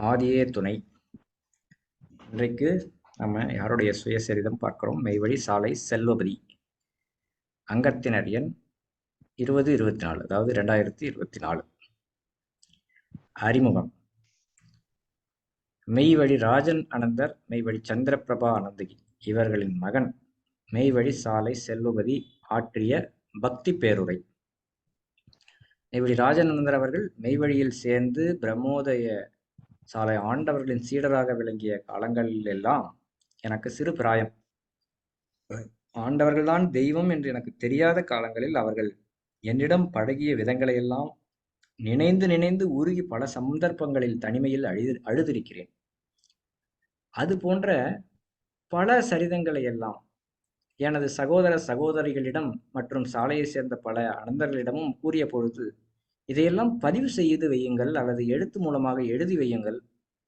ஆதியே துணை. இன்றைக்கு நம்ம யாருடைய சுயசரிதம் பார்க்கிறோம்? மெய்வழி சாலை செல்வபதி. அங்கத்தினர் எண் இருபது இருபத்தி நாலு அதாவது ரெண்டாயிரத்தி இருபத்தி நாலு அறிமுகம். மெய்வழி ராஜன் அனந்தர் மெய்வழி சந்திரபிரபா அனந்தகி இவர்களின் மகன். மெய்வழி சாலை செல்வபதி ஆற்றிய பக்தி பேருரை. மெய்வழி ராஜானந்தர் அவர்கள் மெய்வழியில் சேர்ந்து பிரம்மோதய சாலை ஆண்டவர்களின் சீடராக விளங்கிய காலங்களில் எல்லாம் எனக்கு சிறு பிராயம். ஆண்டவர்கள்தான் தெய்வம் என்று எனக்கு தெரியாத காலங்களில் அவர்கள் என்னிடம் பழகிய விதங்களை எல்லாம் நினைந்து நினைந்து உருகி பல சந்தர்ப்பங்களில் தனிமையில் அழுது அழுதிருக்கிறேன். அது போன்ற பல சரிதங்களை எல்லாம் எனது சகோதர சகோதரிகளிடம் மற்றும் சாலையை சேர்ந்த பல அனந்தர்களிடமும் கூறிய பொழுது இதையெல்லாம் பதிவு செய்து வையுங்கள் அல்லது எழுத்து மூலமாக எழுதி வையுங்கள்.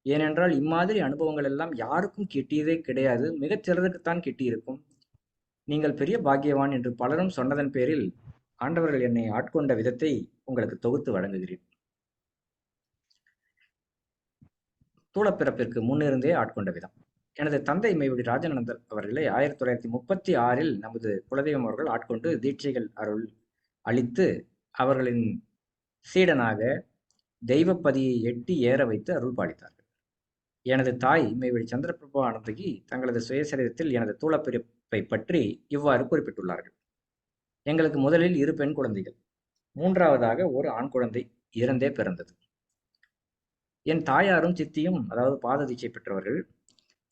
ஏனென்றால் இம்மாதிரி அனுபவங்கள் எல்லாம் யாருக்கும் கிட்டியதே கிடையாது. மிகச் சிலருக்குத்தான் கிட்டியிருக்கும். நீங்கள் பெரிய பாக்கியவான் என்று பலரும் சொன்னதன் பேரில் ஆண்டவர்கள் என்னை ஆட்கொண்ட விதத்தை உங்களுக்கு தொகுத்து வழங்குகிறேன். தூளப்பிறப்பிற்கு முன்னிருந்தே ஆட்கொண்ட விதம். எனது தந்தை மைவடி ராஜானந்தர் அவர்களை ஆயிரத்தி தொள்ளாயிரத்தி முப்பத்தி ஆறில் நமது குலதெய்வம் அவர்கள் ஆட்கொண்டு தீட்சைகள் அருள் அளித்து அவர்களின் சீடனாக தெய்வப்பதியை எட்டி ஏற வைத்து அருள் பாலித்தார்கள். எனது தாய் மேவழி சந்திரபிரபா ஆனந்தகி தங்களது சுயசரிதத்தில் எனது தூளப்பிரிப்பை பற்றி இவ்வாறு குறிப்பிட்டுள்ளார்கள். எங்களுக்கு முதலில் இரு பெண் குழந்தைகள். மூன்றாவதாக ஒரு ஆண் குழந்தை இறந்தே பிறந்தது. என் தாயாரும் சித்தியும் அதாவது பாத தீட்சை பெற்றவர்கள்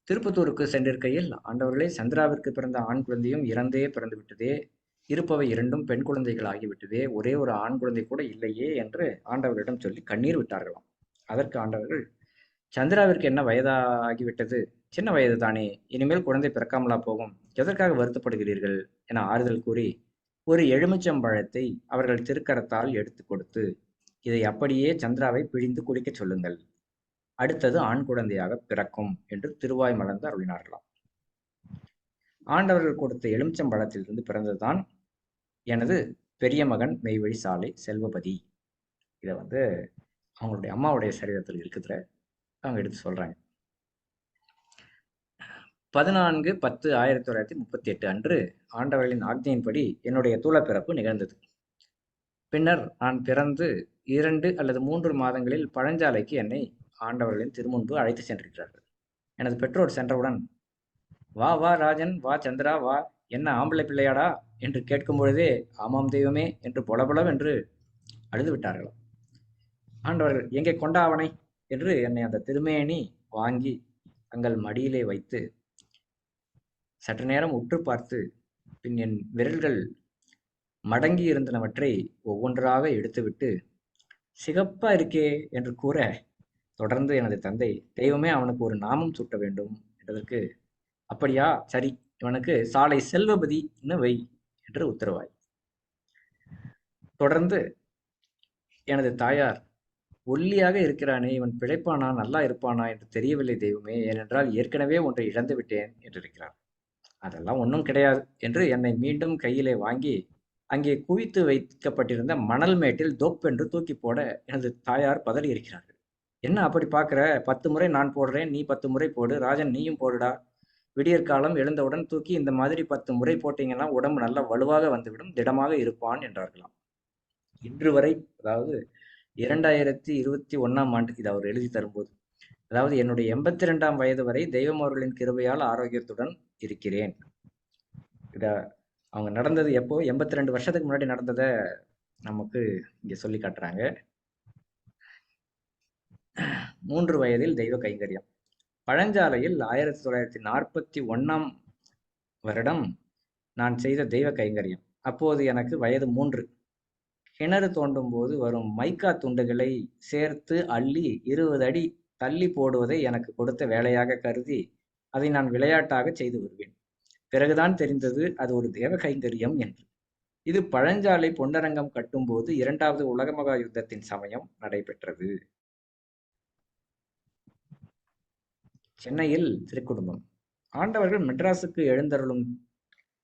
திருப்பத்தூருக்கு சென்றிருக்கையில் ஆண்டவர்களே சந்திராவிற்கு பிறந்த ஆண் குழந்தையும் இறந்தே பிறந்து விட்டதே இருப்பவை இரண்டும் பெண் குழந்தைகள் ஆகிவிட்டதே ஒரே ஒரு ஆண் குழந்தை கூட இல்லையே என்று ஆண்டவர்களிடம் சொல்லி கண்ணீர் விட்டார்களாம். அதற்கு ஆண்டவர்கள் சந்திராவிற்கு என்ன வயதாகிவிட்டது? சின்ன வயது தானே இனிமேல் குழந்தை பிறக்காமலா போகும்? எதற்காக வருத்தப்படுகிறீர்கள்? என ஆறுதல் கூறி ஒரு எலுமிச்சம்பழத்தை அவர்கள் திருக்கரத்தால் எடுத்து கொடுத்து இதை அப்படியே சந்திராவை பிழிந்து குடிக்கச் சொல்லுங்கள். அடுத்தது ஆண் குழந்தையாக பிறக்கும் என்று திருவாய் மலர்ந்து அருளினார்களாம். ஆண்டவர்கள் கொடுத்த எலுமிச்சம்பழத்திலிருந்து பிறந்ததுதான் எனது பெரிய மகன் மெய்வழி சாலை செல்வபதி. இதை வந்து அவங்களுடைய அம்மாவுடைய சரீரத்தில் இருக்கிற அவங்க எடுத்து சொல்றாங்க. பதினான்கு பத்து ஆயிரத்தி தொள்ளாயிரத்தி முப்பத்தி எட்டு அன்று ஆண்டவர்களின் ஆக்ஞையின்படி என்னுடைய தூளப்பிறப்பு நிகழ்ந்தது. பின்னர் நான் பிறந்து இரண்டு அல்லது மூன்று மாதங்களில் பழஞ்சாலைக்கு என்னை ஆண்டவர்களின் திருமுன்பு அழைத்து சென்றிருக்கிறார்கள். எனது பெற்றோர் சென்றவுடன் வா வா ராஜன் வா சந்திரா வா என்ன ஆம்பளை பிள்ளையாடா என்று கேட்கும் பொழுதே ஆமாம் தெய்வமே என்று பொலபொலம் என்று அழுது விட்டார்களாம். ஆண்டவர்கள் எங்கே கொண்டாவனை என்று என்னை அந்த திருமேனி வாங்கி தங்கள் மடியிலே வைத்து சற்று நேரம் உற்று பார்த்து பின் என் விரல்கள் மடங்கி இருந்தனவற்றை ஒவ்வொன்றாக எடுத்துவிட்டு சிகப்பா இருக்கே என்று கூற தொடர்ந்து எனது தந்தை தெய்வமே அவனுக்கு ஒரு நாமம் சூட்ட வேண்டும் என்றதற்கு அப்படியா? சரி இவனுக்கு சாலை செல்வபதி வை என்று உத்தரவாய். தொடர்ந்து எனது தாயார் ஒல்லியாக இருக்கிறானே இவன் பிழைப்பானா நல்லா இருப்பானா என்று தெரியவில்லை தெய்வமே ஏனென்றால் ஏற்கனவே ஒன்றை இழந்து விட்டேன் என்றிருக்கிறார். அதெல்லாம் ஒன்றும் கிடையாது என்று என்னை மீண்டும் கையிலே வாங்கி அங்கே குவித்து வைக்கப்பட்டிருந்த மணல் மேட்டில் தொப் என்று தூக்கி போட எனது தாயார் பதறி இருக்கிறார்கள் என்ன அப்படி பார்க்குற? பத்து முறை நான் போடுறேன் நீ பத்து முறை போடு ராஜன் நீயும் போடுடா விடியற்காலம் எழுந்தவுடன் தூக்கி இந்த மாதிரி பத்து முறை போட்டீங்கன்னா உடம்பு நல்லா வலுவாக வந்துவிடும் திடமாக இருப்பான் என்றார்களாம். இன்று வரை அதாவது இரண்டாயிரத்தி இருபத்தி ஒன்னாம் ஆண்டு இது அவர் எழுதி தரும்போது அதாவது என்னுடைய எண்பத்தி ரெண்டாம் வயது வரை தெய்வம் அவர்களின் கிருபையால் ஆரோக்கியத்துடன் இருக்கிறேன். இத அவங்க நடந்தது எப்போ? எண்பத்தி ரெண்டு வருஷத்துக்கு முன்னாடி நடந்ததை நமக்கு இங்க சொல்லி காட்டுறாங்க. மூன்று வயதில் தெய்வ கைங்கரியம். பழஞ்சாலையில் ஆயிரத்தி தொள்ளாயிரத்தி நாற்பத்தி ஒன்னாம் வருடம் நான் செய்த தெய்வ கைங்கரியம். அப்போது எனக்கு வயது மூன்று. கிணறு தோண்டும் போது வரும் மைக்கா துண்டுகளை சேர்த்து அள்ளி இருபது அடி தள்ளி போடுவதை எனக்கு கொடுத்த வேலையாக கருதி அதை நான் விளையாட்டாக செய்து வருவேன். பிறகுதான் தெரிந்தது அது ஒரு தேவ கைங்கரியம் என்று. இது பழஞ்சாலை பொன்னரங்கம் கட்டும்போது இரண்டாவது உலக மகா யுத்தத்தின் சமயம் நடைபெற்றது. சென்னையில் திருக்குடும்பம். ஆண்டவர்கள் மெட்ராஸுக்கு எழுந்தருளும்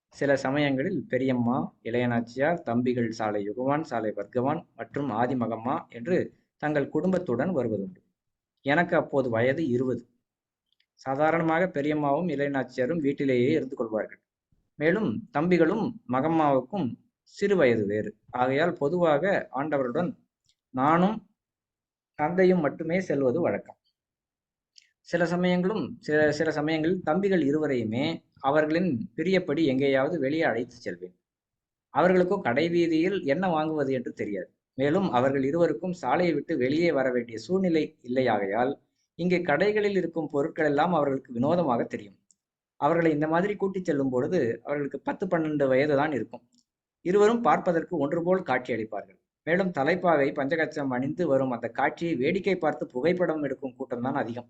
சில சமயங்களில் பெரியம்மா இளையநாச்சியார் தம்பிகள் சாலை யுகவான் சாலை வர்க்கவான் மற்றும் ஆதிமகம்மா என்று தங்கள் குடும்பத்துடன் வருவதுண்டு. எனக்கு அப்போது வயது இருபது. சாதாரணமாக பெரியம்மாவும் இளையநாச்சியாரும் வீட்டிலேயே இருந்து கொள்வார்கள். மேலும் தம்பிகளும் மகம்மாவுக்கும் சிறு வயது வேறு. ஆகையால் பொதுவாக ஆண்டவருடன் நானும் தந்தையும் மட்டுமே செல்வது வழக்கம். சில சமயங்களும் சில சில சமயங்களில் தம்பிகள் இருவரையுமே அவர்களின் பிரியப்படி எங்கேயாவது வெளியே அழைத்து செல்வேன். அவர்களுக்கோ கடைவீதியில் என்ன வாங்குவது என்று தெரியாது. மேலும் அவர்கள் இருவருக்கும் சாலையை விட்டு வெளியே வர வேண்டிய சூழ்நிலை இல்லையாகையால் இங்கே கடைகளில் இருக்கும் பொருட்கள் எல்லாம் அவர்களுக்கு வினோதமாக தெரியும். அவர்களை இந்த மாதிரி கூட்டிச் செல்லும் பொழுது அவர்களுக்கு பத்து பன்னெண்டு வயது தான் இருக்கும். இருவரும் பார்ப்பதற்கு ஒன்று போல் காட்சி அளிப்பார்கள். மேலும் தலைப்பாவை பஞ்சகச்சம் அணிந்து வரும் அந்த காட்சியை வேடிக்கை பார்த்து புகைப்படம் எடுக்கும் கூட்டம்தான் அதிகம்.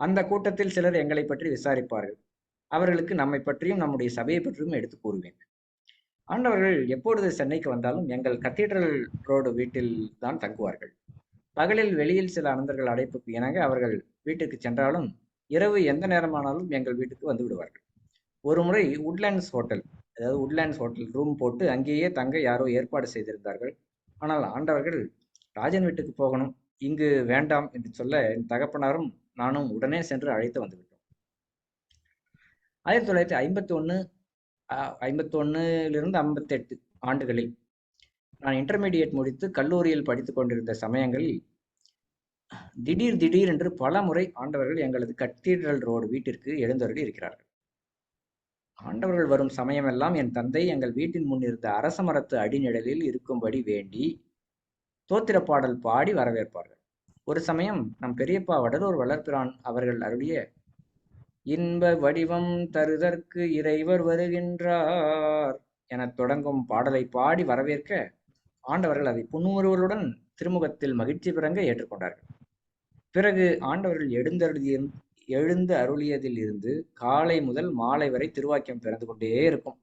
அந்த கூட்டத்தில் சிலர் எங்களை பற்றி விசாரிப்பார்கள். அவர்களுக்கு நம்மை பற்றியும் நம்முடைய சபையை பற்றியும் எடுத்து கூறுவேன். ஆண்டவர்கள் எப்பொழுது சென்னைக்கு வந்தாலும் எங்கள் கத்தீட்ரல் ரோடு வீட்டில் தான் தங்குவார்கள். பகலில் வெளியில் சில அனந்தர்கள் அடைப்புக்கு இணங்க அவர்கள் வீட்டுக்கு சென்றாலும் இரவு எந்த நேரமானாலும் எங்கள் வீட்டுக்கு வந்து விடுவார்கள். ஒரு முறை உட்லேண்ட்ஸ் ஹோட்டல் அதாவது உட்லேண்ட்ஸ் ஹோட்டல் ரூம் போட்டு அங்கேயே தங்க யாரோ ஏற்பாடு செய்திருந்தார்கள். ஆனால் ஆண்டவர்கள் ராஜன் வீட்டுக்கு போகணும் இங்கு வேண்டாம் என்று சொல்ல என் தகப்பனாரும் நானும் உடனே சென்று அழைத்து வந்துவிட்டோம். ஆயிரத்தி தொள்ளாயிரத்தி ஐம்பத்தி ஒன்று ஐம்பத்தொன்னுலிருந்து ஐம்பத்தெட்டு ஆண்டுகளில் நான் இன்டர்மீடியட் முடித்து கல்லூரியில் படித்துக் கொண்டிருந்த சமயங்களில் திடீர் திடீர் என்று பல முறை ஆண்டவர்கள் எங்களது கத்தீட்ரல் ரோடு வீட்டிற்கு எழுந்தருளி இருக்கிறார்கள். ஆண்டவர்கள் வரும் சமயமெல்லாம் என் தந்தை எங்கள் வீட்டின் முன் இருந்த அரச மரத்து அடிநிழலில் இருக்கும்படி வேண்டி தோத்திர பாடல் பாடி வரவேற்பார்கள். ஒரு சமயம் நம் பெரியப்பா வடலூர் வளர்ப்பிரான் அவர்கள் அருளிய இன்ப வடிவம் தருதற்கு இறைவர் வருகின்றார் எனத் தொடங்கும் பாடலை பாடி வரவேற்க ஆண்டவர்கள் அதை புன்முறுவலுடன் திருமுகத்தில் மகிழ்ச்சி பிறங்க ஏற்றுக்கொண்டார்கள். பிறகு ஆண்டவர்கள் எழுந்தருளிய எழுந்து அருளியதில் இருந்து காலை முதல் மாலை வரை திருவாக்கியம் பிறந்து கொண்டே இருக்கும்.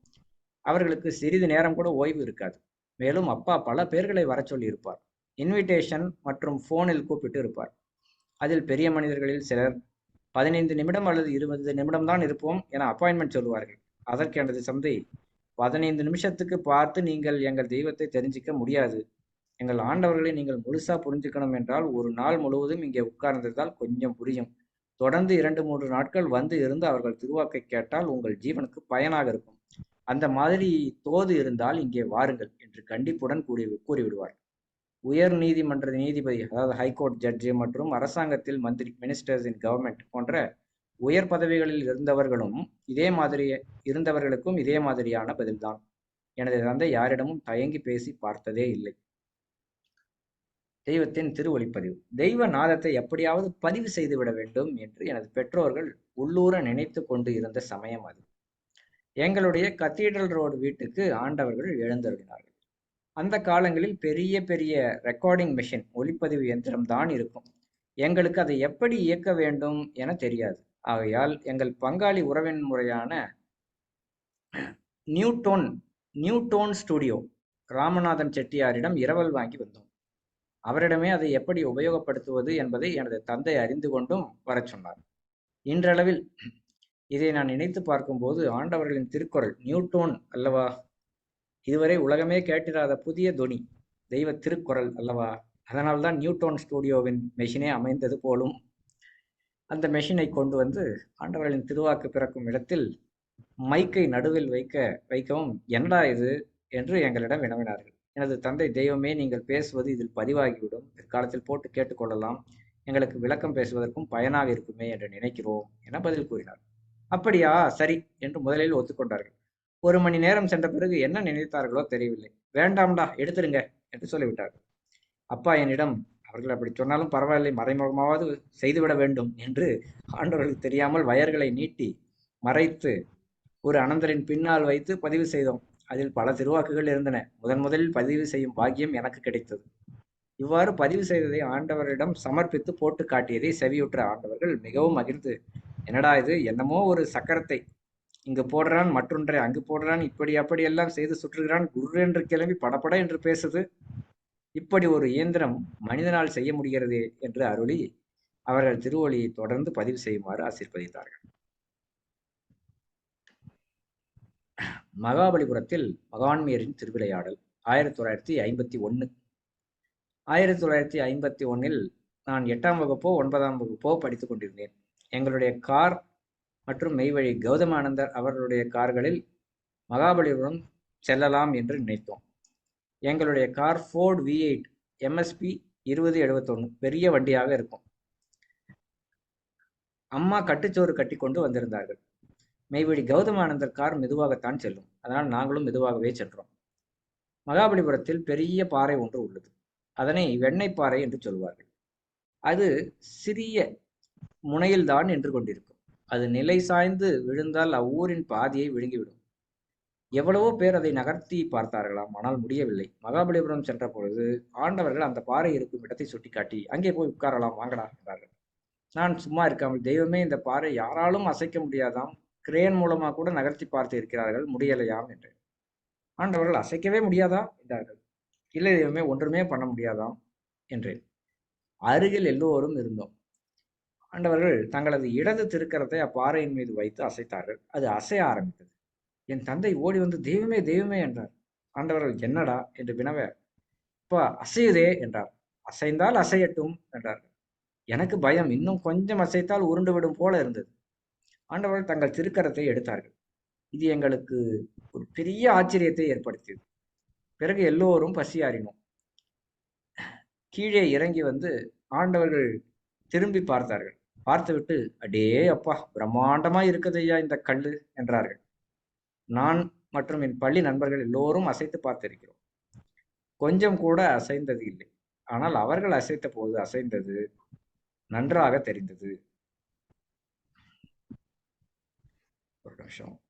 அவர்களுக்கு சிறிது நேரம் கூட ஓய்வு இருக்காது. மேலும் அப்பா பல பேர்களை வர சொல்லி இருப்பார் இன்விடேஷன் மற்றும் ஃபோனில் கூப்பிட்டு இருப்பார். அதில் பெரிய மனிதர்களில் சிலர் பதினைந்து நிமிடம் அல்லது இருபது நிமிடம் தான் இருப்போம் என அப்பாயின்மெண்ட் சொல்லுவார்கள். அதற்கு எனது சந்தை பதினைந்து நிமிஷத்துக்கு பார்த்து நீங்கள் எங்கள் தெய்வத்தை தெரிஞ்சிக்க முடியாது. எங்கள் ஆண்டவர்களை நீங்கள் முழுசா புரிஞ்சுக்கணும் என்றால் ஒரு நாள் முழுவதும் இங்கே உட்கார்ந்திருந்தால் கொஞ்சம் புரியும். தொடர்ந்து இரண்டு மூன்று நாட்கள் வந்து இருந்து அவர்கள் திருவாக்கை கேட்டால் உங்கள் ஜீவனுக்கு பயனாக இருக்கும். அந்த மாதிரி தோது இருந்தால் இங்கே வாருங்கள் என்று கண்டிப்புடன் கூறி கூறிவிடுவார். உயர் நீதிமன்ற நீதிபதி அதாவது ஹைகோர்ட் ஜட்ஜி மற்றும் அரசாங்கத்தில் மந்திரி மினிஸ்டர்ஸ் இன் கவர்மெண்ட் போன்ற உயர் பதவிகளில் இருந்தவர்களும் இதே மாதிரி இருந்தவர்களுக்கும் இதே மாதிரியான பதில்தான். எனது தந்தை யாரிடமும் தயங்கி பேசி பார்த்ததே இல்லை. தெய்வத்தின் திருவொளிப்பதிவு. தெய்வ நாதத்தை எப்படியாவது பதிவு செய்து விட வேண்டும் என்று எனது பெற்றோர்கள் உள்ளூர நினைத்து கொண்டு இருந்த சமயம் அது. எங்களுடைய கத்தீட்ரல் ரோடு வீட்டுக்கு ஆண்டவர்கள் எழுந்தருளினார்கள். அந்த காலங்களில் பெரிய பெரிய ரெக்கார்டிங் மிஷின் ஒளிப்பதிவு இயந்திரம் தான் இருக்கும். எங்களுக்கு அதை எப்படி இயக்க வேண்டும் என தெரியாது. ஆகையால் எங்கள் பங்காளி உறவின் முறையான நியூட்டோன் நியூட்டோன் ஸ்டுடியோ ராமநாதன் செட்டியாரிடம் இரவல் வாங்கி வந்தோம். அவரிடமே அதை எப்படி உபயோகப்படுத்துவது என்பதை எனது தந்தை அறிந்து கொண்டும் வரச் சொன்னார். இன்றளவில் இதை நான் நினைத்து பார்க்கும்போது ஆண்டவர்களின் திருக்குறள் நியூட்டோன் அல்லவா? இதுவரை உலகமே கேட்டிராத புதிய துணி தெய்வ திருக்குறள் அல்லவா? அதனால்தான் நியூட்டோன் ஸ்டுடியோவின் மெஷினே அமைந்தது போலும். அந்த மெஷினை கொண்டு வந்து ஆண்டவர்களின் திருவாக்கு பிறக்கும் இடத்தில் மைக்கை நடுவில் வைக்க வைக்கவும் என்னடா இது? என்று எங்களிடம் வினவினார்கள். எனது தந்தை தெய்வமே நீங்கள் பேசுவது இதில் பதிவாகிவிடும். பிற்காலத்தில் போட்டு கேட்டுக்கொள்ளலாம். எங்களுக்கு விளக்கம் பேசுவதற்கும் பயனாக இருக்குமே என்று நினைக்கிறோம் என பதில் கூறினார். அப்படியா? சரி என்று முதலில் ஒத்துக்கொண்டார்கள். ஒரு மணி நேரம் சென்ற பிறகு என்ன நினைத்தார்களோ தெரியவில்லை. வேண்டாம்டா எடுத்துருங்க என்று சொல்லிவிட்டார்கள் அப்பா என்னிடம் அவர்கள் அப்படி சொன்னாலும் பரவாயில்லை மறைமுகமாவது செய்துவிட வேண்டும் என்று ஆண்டவர்களுக்கு தெரியாமல் வயர்களை நீட்டி மறைத்து ஒரு அனந்தரின் பின்னால் வைத்து பதிவு செய்தோம். அதில் பல திருவாக்குகள் இருந்தன. முதன் முதலில் பதிவு செய்யும் பாக்கியம் எனக்கு கிடைத்தது. இவ்வாறு பதிவு செய்ததை ஆண்டவரிடம் சமர்ப்பித்து போட்டு காட்டியதை செவியுற்ற ஆண்டவர்கள் மிகவும் மகிழ்ந்து என்னடா இது என்னமோ ஒரு சக்கரத்தை இங்கு போடுறான் மற்றொன்றை அங்கு போடுறான் இப்படி அப்படி எல்லாம் செய்து சுற்றுகிறான். குரு என்று கிளம்பி படப்பட என்று பேசுது. இப்படி ஒரு இயந்திரம் மனிதனால் செய்ய முடிகிறது என்று அருளி அவர்கள் திருவொளியை தொடர்ந்து பதிவு செய்யுமாறு ஆசீர்வதித்தார்கள். மகாபலிபுரத்தில் மகான்மியரின் திருவிளையாடல் ஆயிரத்தி தொள்ளாயிரத்தி ஐம்பத்தி ஒன்று ஆயிரத்தி தொள்ளாயிரத்தி ஐம்பத்தி ஒன்னில் நான் எட்டாம் வகுப்போ ஒன்பதாம் வகுப்போ படித்துக் கொண்டிருந்தேன். எங்களுடைய கார் மற்றும் மெய்வழி கௌதமானந்தர் அவர்களுடைய கார்களில் மகாபலிபுரம் செல்லலாம் என்று நினைத்தோம். எங்களுடைய car Ford V eight MSP இருபது எழுபத்தொன்று பெரிய வண்டியாக இருக்கும். அம்மா கட்டுச்சோறு கட்டி கொண்டு வந்திருந்தார்கள். மெய்வழி கௌதமானந்தர் கார் மெதுவாகத்தான் செல்லும். அதனால் நாங்களும் மெதுவாகவே சென்றோம் மகாபலிபுரத்தில் பெரிய பாறை ஒன்று உள்ளது. அதனை வெண்ணெய் பாறை என்று சொல்வார்கள். அது சிறிய முனையில்தான் நின்று கொண்டிருக்கும். அது நிலை சாய்ந்து விழுந்தால் அவ்வூரின் பாதியை விழுங்கிவிடும். எவ்வளவோ பேர் அதை நகர்த்தி பார்த்தார்களாம் ஆனால் முடியவில்லை. மகாபலிபுரம் சென்ற பொழுது ஆண்டவர்கள் அந்த பாறை இருக்கும் இடத்தை சுட்டிக்காட்டி அங்கே போய் உட்காரலாம் வாங்கடா என்றார்கள். நான் சும்மா இருக்காமல் தெய்வமே இந்த பாறை யாராலும் அசைக்க முடியாதாம். கிரேன் மூலமா கூட நகர்த்தி பார்த்து இருக்கிறார்கள் முடியலையாம் என்று ஆண்டவர்கள் அசைக்கவே முடியாதா? என்றார்கள். இல்லை தெய்வமே ஒன்றுமே பண்ண முடியாதாம் என்றேன். அருகில் எல்லோரும் இருந்தோம். ஆண்டவர்கள் தங்களது இடது திருக்கரத்தை அப்பாறையின் மீது வைத்து அசைத்தார்கள். அது அசைய ஆரம்பித்தது. என் தந்தை ஓடி வந்து தெய்வமே தெய்வமே என்றார். ஆண்டவர்கள் என்னடா என்று வினவ இப்ப அசையுதே என்றார். அசைந்தால் அசையட்டும் என்றார்கள். எனக்கு பயம். இன்னும் கொஞ்சம் அசைத்தால் உருண்டு விடும் போல இருந்தது. ஆண்டவர்கள் தங்கள் திருக்கரத்தை எடுத்தார்கள். இது எங்களுக்கு ஒரு பெரிய ஆச்சரியத்தை ஏற்படுத்தியது. பிறகு எல்லோரும் பசியாறினோம். கீழே இறங்கி வந்து ஆண்டவர்கள் திரும்பி பார்த்தார்கள். பார்த்துவிட்டு அடே அப்பா பிரம்மாண்டமா இருக்குதையா இந்த கல்லு? என்றார்கள். நான் மற்றும் என் பள்ளி நண்பர்கள் எல்லோரும் அசைத்து பார்த்திருக்கிறோம். கொஞ்சம் கூட அசைந்தது இல்லை. ஆனால் அவர்கள் அசைத்த போது அசைந்தது நன்றாக தெரிந்தது. ஒரு நிமிஷம்.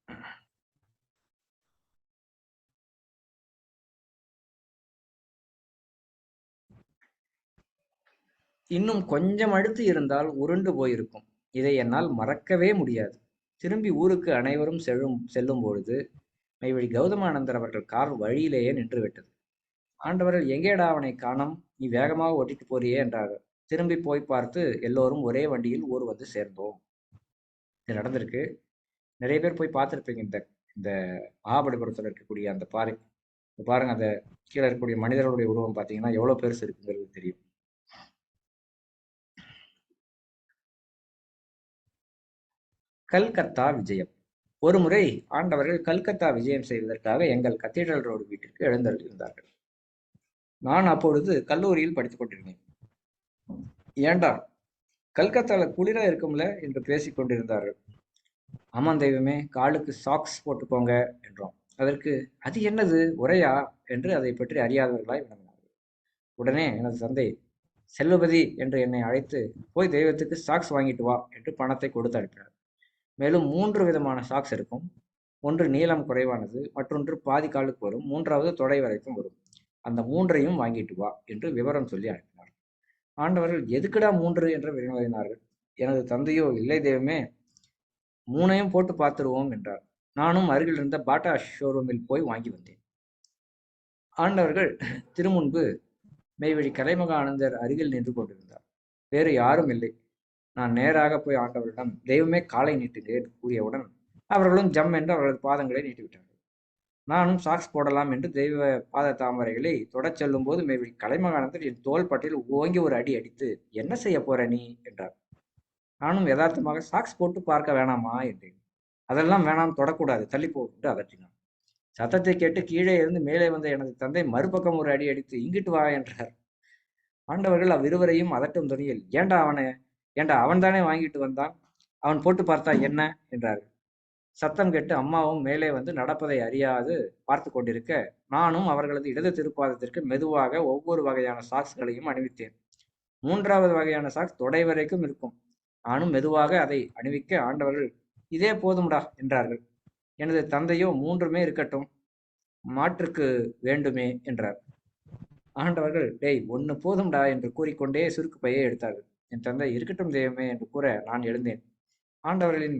இன்னும் கொஞ்சம் அடுத்து இருந்தால் உருண்டு போயிருக்கும். இதை என்னால் மறக்கவே முடியாது. திரும்பி ஊருக்கு அனைவரும் செல்லும் செல்லும் பொழுது மெய்வழி கௌதமானந்தர் அவர்கள் கார் வழியிலேயே நின்று விட்டது ஆண்டவர்கள் எங்கேடா அவனை காணோம்? நீ வேகமாக ஓட்டிட்டு போறியே என்றார். திரும்பி போய் பார்த்து எல்லோரும் ஒரே வண்டியில் ஊர் வந்து சேர்ந்தோம். இது நடந்திருக்கு. நிறைய பேர் போய் பார்த்துருப்பீங்க. இந்த இந்த மகாபலிபுரத்தில் இருக்கக்கூடிய அந்த பாறை. பாருங்க அந்த கீழே இருக்கக்கூடிய மனிதர்களுடைய உருவம் பார்த்தீங்கன்னா எவ்வளோ பெருசு இருக்குங்கிறது தெரியும். கல்கத்தா விஜயம். ஒருமுறை ஆண்டவர்கள் கல்கத்தா விஜயம் செய்வதற்காக எங்கள் கத்தீட்ரல் ரோடு வீட்டிற்கு எழுந்தருளியிருந்தார்கள். நான் அப்பொழுது கல்லூரியில் படித்துக் கொண்டிருந்தேன். ஏண்டா கல்கத்தால குளிரா இருக்கும்ல என்று பேசிக் கொண்டிருந்தார்கள். ஆமாம் தெய்வமே காலுக்கு சாக்ஸ் போட்டுக்கோங்க என்றோம். அதற்கு அது என்னது உரையா? என்று அதை பற்றி அறியாதவர்களாய் விளங்கினார்கள். உடனே எனது தந்தை செல்வபதி என்று என்னை அழைத்து போய் தெய்வத்துக்கு சாக்ஸ் வாங்கிட்டு வா என்று பணத்தை கொடுத்து அனுப்பினார். மேலும் மூன்று விதமான சாக்ஸ் இருக்கும். ஒன்று நீளம் குறைவானது மற்றொன்று பாதி காலுக்கு வரும் மூன்றாவது தொடை வரைக்கும் வரும். அந்த மூன்றையும் வாங்கிட்டு வா என்று விவரம் சொல்லி அனுப்பினார். ஆண்டவர்கள் எதுக்குடா மூன்று என்று வினவினார்கள்? எனது தந்தையோ இல்லை தெய்வமே மூணையும் போட்டு பார்த்துருவோம் என்றார். நானும் அருகில் இருந்த பாட்டா ஷோரூமில் போய் வாங்கி வந்தேன். ஆண்டவர்கள் திருமுன்பு மெய்வழி கலைமக ஆனந்தர் அருகில் நின்று கொண்டிருந்தார். வேறு யாரும் இல்லை. நான் நேராக போய் ஆண்டவரிடம் தெய்வமே காலை நீட்டு கேட்டு கூறியவுடன் அவர்களும் ஜம் என்று அவரது பாதங்களை நீட்டிவிட்டார்கள். நானும் சாக்ஸ் போடலாம் என்று தெய்வ பாத தாமரைகளை தொடச் செல்லும் போது மேவில் கலைமகானத்தில் என் தோள்பட்டில் ஓங்கி ஒரு அடி அடித்து என்ன செய்ய போற நீ? என்றார். நானும் யதார்த்தமாக சாக்ஸ் போட்டு பார்க்க வேணாமா? என்றேன். அதெல்லாம் வேணாம் தொடக்கூடாது தள்ளிப்போ என்று அதற்றினான் சத்தத்தை கேட்டு கீழே இருந்து மேலே வந்த எனது தந்தை மறுபக்கம் ஒரு அடி அடித்து இங்கிட்டு வா என்றார். ஆண்டவர்கள் அவ்விருவரையும் அதட்டும் துணியில் ஏண்டா அவனை ஏண்டா அவன் தானே வாங்கிட்டு வந்தான்? அவன் போட்டு பார்த்தா என்ன? என்றார்கள். சத்தம் கேட்டு அம்மாவும் மேலே வந்து நடப்பதை அறியாது பார்த்து கொண்டிருக்க நானும் அவர்களது இடது திருப்பாதத்திற்கு மெதுவாக ஒவ்வொரு வகையான சாக்ஸ்களையும் அணிவித்தேன். மூன்றாவது வகையான சாக்ஸ் தொடை வரைக்கும் இருக்கும். நானும் மெதுவாக அதை அணிவிக்க ஆண்டவர்கள் இதே போதும்டா என்றார்கள். எனது தந்தையோ மூன்றுமே இருக்கட்டும். மாற்றுக்கு வேண்டுமே என்றார். ஆண்டவர்கள் டேய் ஒன்று போதும்டா என்று கூறிக்கொண்டே சுருக்கு பையை எடுத்தார்கள். என் தந்தை இருக்கட்டும் தெய்வமே என்று கூற நான் எழுந்தேன். ஆண்டவர்களின்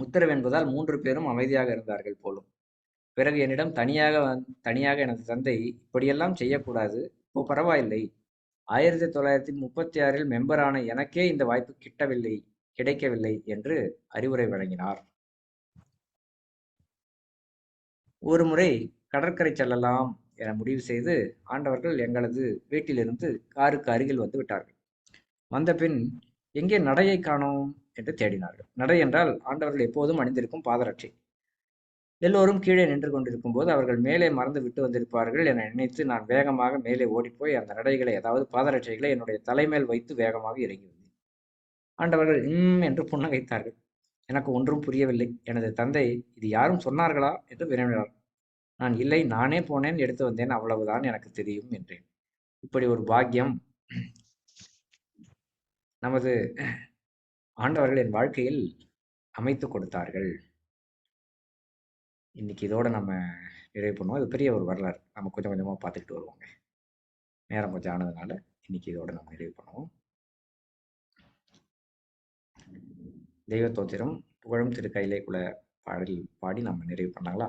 உத்தரவு என்பதால் மூன்று பேரும் அமைதியாக இருந்தார்கள் போலும். பிறகு என்னிடம் தனியாக வந் தனியாக எனது தந்தை இப்படியெல்லாம் செய்யக்கூடாது. ஓ பரவாயில்லை. ஆயிரத்தி தொள்ளாயிரத்தி முப்பத்தி ஆறில் மெம்பரான எனக்கே இந்த வாய்ப்பு கிட்டவில்லை கிடைக்கவில்லை என்று அறிவுரை வழங்கினார். ஒரு முறை கடற்கரை செல்லலாம் என முடிவு செய்து ஆண்டவர்கள் எங்களது வீட்டிலிருந்து காருக்கு அருகில் வந்து விட்டார்கள். வந்த பின் எங்கே நடையை காணோம்? என்று தேடினார்கள். நடை என்றால் ஆண்டவர்கள் எப்போதும் அணிந்திருக்கும் பாதரட்சை. எல்லோரும் கீழே நின்று கொண்டிருக்கும் போது அவர்கள் மேலே மறந்து விட்டு வந்திருப்பார்கள் என நினைத்து நான் வேகமாக மேலே ஓடிப்போய் அந்த நடைகளை அதாவது பாதரட்சைகளை என்னுடைய தலைமேல் வைத்து வேகமாக இறங்கி வந்தேன். ஆண்டவர்கள் இம் என்று புன்னகைத்தார்கள். எனக்கு ஒன்றும் புரியவில்லை. எனது தந்தை இது யாரும் சொன்னார்களா? என்று வினவினார். நான் இல்லை நானே போனேன் எடுத்து வந்தேன் அவ்வளவுதான் எனக்கு தெரியும் என்றேன். இப்படி ஒரு பாக்கியம் நமது ஆண்டவர்கள் என் வாழ்க்கையில் அமைத்து கொடுத்தார்கள். இன்னைக்கு இதோட நம்ம நிறைவு பண்ணுவோம். இது பெரிய ஒரு வரலாறு. நம்ம கொஞ்சம் கொஞ்சமாக பார்த்துக்கிட்டு வருவோங்க. நேரம் கொஞ்சம் ஆனதுனால இன்னைக்கு இதோட நம்ம நிறைவு பண்ணுவோம். தெய்வ தோத்திரம் புகழும் திரு கையிலே குல பாடல் பாடி நம்ம நிறைவு பண்ணாங்களா?